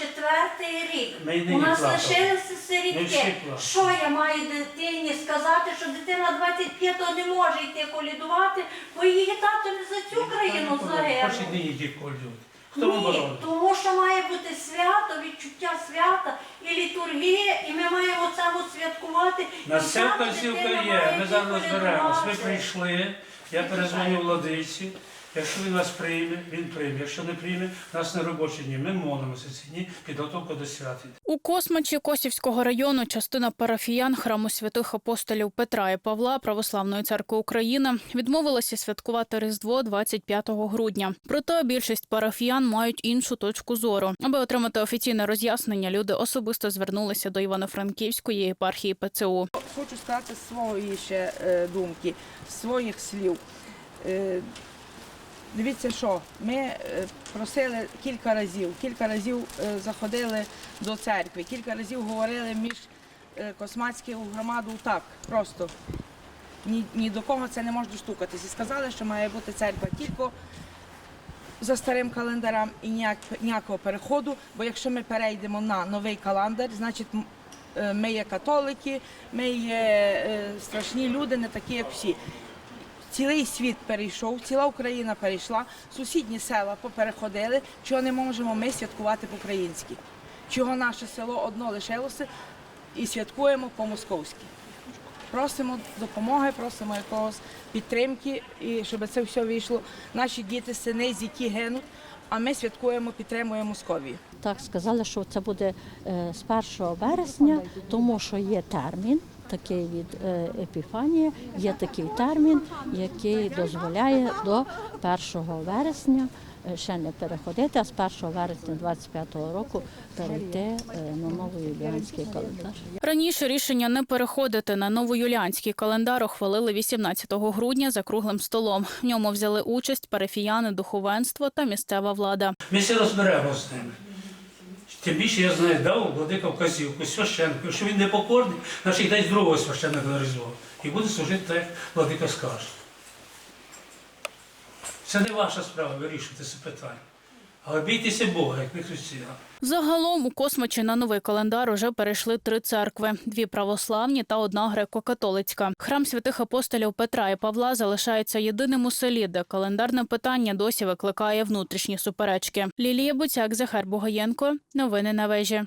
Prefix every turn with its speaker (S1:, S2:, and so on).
S1: четвертий рік.
S2: Ми й
S1: У нас
S2: плакали.
S1: лишилися
S2: Ми всі
S1: сирітки.
S2: плакали.
S1: Що я маю дитині сказати, що дитина 25-го не може йти колядувати, бо її тато не за цю країну
S2: Хоч
S1: загинув.
S2: і нині. Хто вам
S1: Ні,
S2: боронить?
S1: тому що має бути свято, відчуття свята і літургія, і ми маємо це святкувати.
S2: На
S1: І
S2: все
S1: саме
S2: вказівка
S1: дитина
S2: є. Ми
S1: йти
S2: зараз
S1: колядувати.
S2: прийшли, я перезвоню владиці. Якщо він вас прийме, він прийме. Якщо не прийме, нас на робочі дні. Ми молимося ці дні, підготовка до свята.
S3: У Космачі Косівського району частина парафіян храму святих апостолів Петра і Павла Православної церкви України відмовилася святкувати Різдво 25 грудня. Проте більшість парафіян мають іншу точку зору. Аби отримати офіційне роз'яснення, люди особисто звернулися до Івано-Франківської єпархії ПЦУ.
S4: Хочу сказати з своєї ще е, думки, своїх слів. Дивіться, що ми е, просили кілька разів, кілька разів е, заходили до церкви, кілька разів говорили між е, космацьку громаду так, просто. Ні, ні до кого це не може достукатись. І сказали, що має бути церква тільки за старим календарем і ніяк, ніякого переходу. Бо якщо ми перейдемо на новий календар, значить ми є католики, ми є страшні люди, не такі, як всі. Цілий світ перейшов, ціла Україна перейшла, сусідні села попереходили, чого не можемо ми святкувати по-українськи. Чого наше село одно лишилося і святкуємо по-московськи. Просимо допомоги, просимо якогось підтримки, і щоб це все вийшло. Наші діти, сини, зіті гинуть, а ми святкуємо, підтримуємо Московію.
S5: Так сказали, що це буде е, з 1 вересня, тому що є термін. Такий від е, Епіфанії, є такий термін, який дозволяє до 1 вересня е, ще не переходити, а з 1 вересня 25-го року перейти е, на новий юліанський календар.
S3: Раніше рішення не переходити на новоюліанський календар ухвалили 18 грудня за круглим столом. В ньому взяли участь парафіяни, духовенство та місцева влада.
S2: Ми всі розберемо з ними. Тим більше я знаю, дав владика вказівку, священнику. Якщо він не покорний, значить дасть другого священника Різдво. І буде служити так, як владика скаже. Це не ваша справа вирішувати це питання. Але бійтеся Бога, як не християн.
S3: Загалом у космочі на новий календар уже перейшли три церкви: дві православні та одна греко-католицька. Храм святих апостолів Петра і Павла залишається єдиним у селі, де календарне питання досі викликає внутрішні суперечки. Лілія Буцяк, Захар Бугаєнко. Новини на вежі.